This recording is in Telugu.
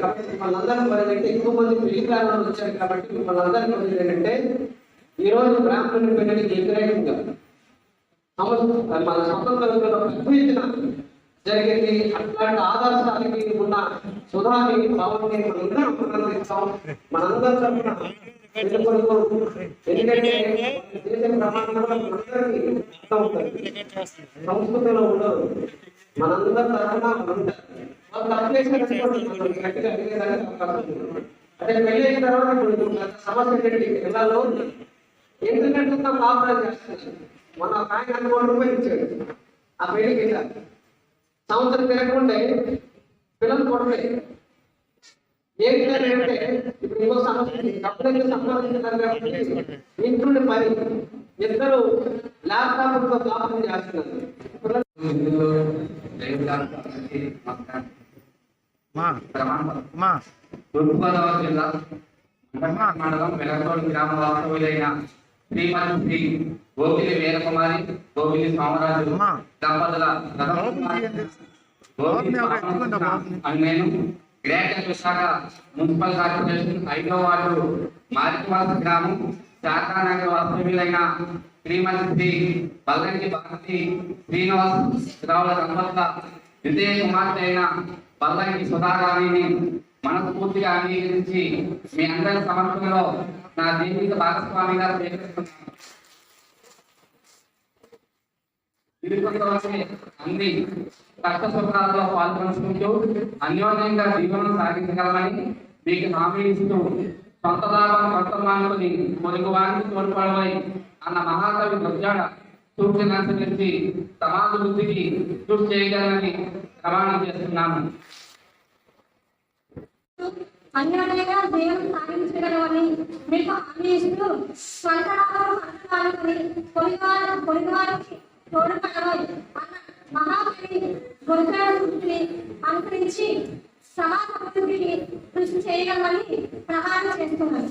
కాబట్టి మిమ్మల్ని అందరినీ మరి ఎక్కువ మంది పెళ్ళి కాలంలో వచ్చారు కాబట్టి మిమ్మల్ని అందరినీ ఏంటంటే ఈ రోజు బ్రాహ్మణుని వ్యతిరేకంగా మన స్వతంత్రంలో పెద్ద ఎత్తున జరిగింది. అట్లాంటి ఆదర్శాలకి ఉన్న సుధాని భావాన్ని మనందరం మనందరం తరఫున ఎందుకంటే దేశ ప్రమాణంలో మనందరికీ సంస్కృతిలో ఉండదు మనందరం తరఫున అంటే పెళ్ళి అయిన తర్వాత ఇప్పుడు సమస్య పెట్టి పిల్లలు ఎందుకంటే కాపురం చేస్తున్నారు మొన్న ఒక ఆయన రెండు కోట్ల రూపాయలు ఇచ్చాడు. ఆ పెళ్ళికి సంవత్సరం తిరగకుండే పిల్లలు కొడలేదు ఏంటి అని అంటే ఇప్పుడు ఇంకో సమస్య ఉంది. సంపాదించారు కాబట్టి ఇంట్లో పని. ఇద్దరు ల్యాప్టాప్తో చేస్తున్నారు తూర్పుగోదావరి జిల్లా మండలం వెలగతోడు గ్రామ వాస్తవులైన శ్రీమతి శ్రీ గోపిలి వీరకుమారి గోపిలి సోమరాజు దంపతుల అని నేను గ్రేటర్ విశాఖ మున్సిపల్ కార్పొరేషన్ ఐదో వార్డు మారికవలస గ్రామం శాఖానగర్ వాస్తవ్యులైన శ్రీమతి శ్రీ బల్లంకి భారతి శ్రీనివాస్ రావుల దంపతుల విజయ కుమార్తె అయిన బల్లంకి సుధారాణిని మనస్ఫూర్తిగా అంగీకరించి మీ అందరి సమర్పణలో నా జీవిత భాగస్వామిగా స్వీకరిస్తున్నాను. అన్ని కష్ట సుఖాలలో పాల్పంచుకుంటూ అన్యోన్యంగా జీవనం సాగించగలమని మీకు హామీ ఇస్తూ సంతదానం లాభం కొత్త పొరుగు వారికి తోడ్పడమై అన్న మహాకవి గుర్జాడ సూక్తిని అనుసరించి సమాజ వృద్ధికి కృషి చేయగలని ప్రమాణం చేస్తున్నాను. అన్యాయంగా జీవనం సాధించగలవని మీకు హామీ ఇస్తూ స్వంతనామం అంటున్నారని పొలివారు పొలివారికి తోడ్పడమని అన్న మహాకవి గురుగారిని అనుసరించి సమాజ అభివృద్ధికి కృషి చేయగలమని ప్రమాణం చేస్తున్నాను.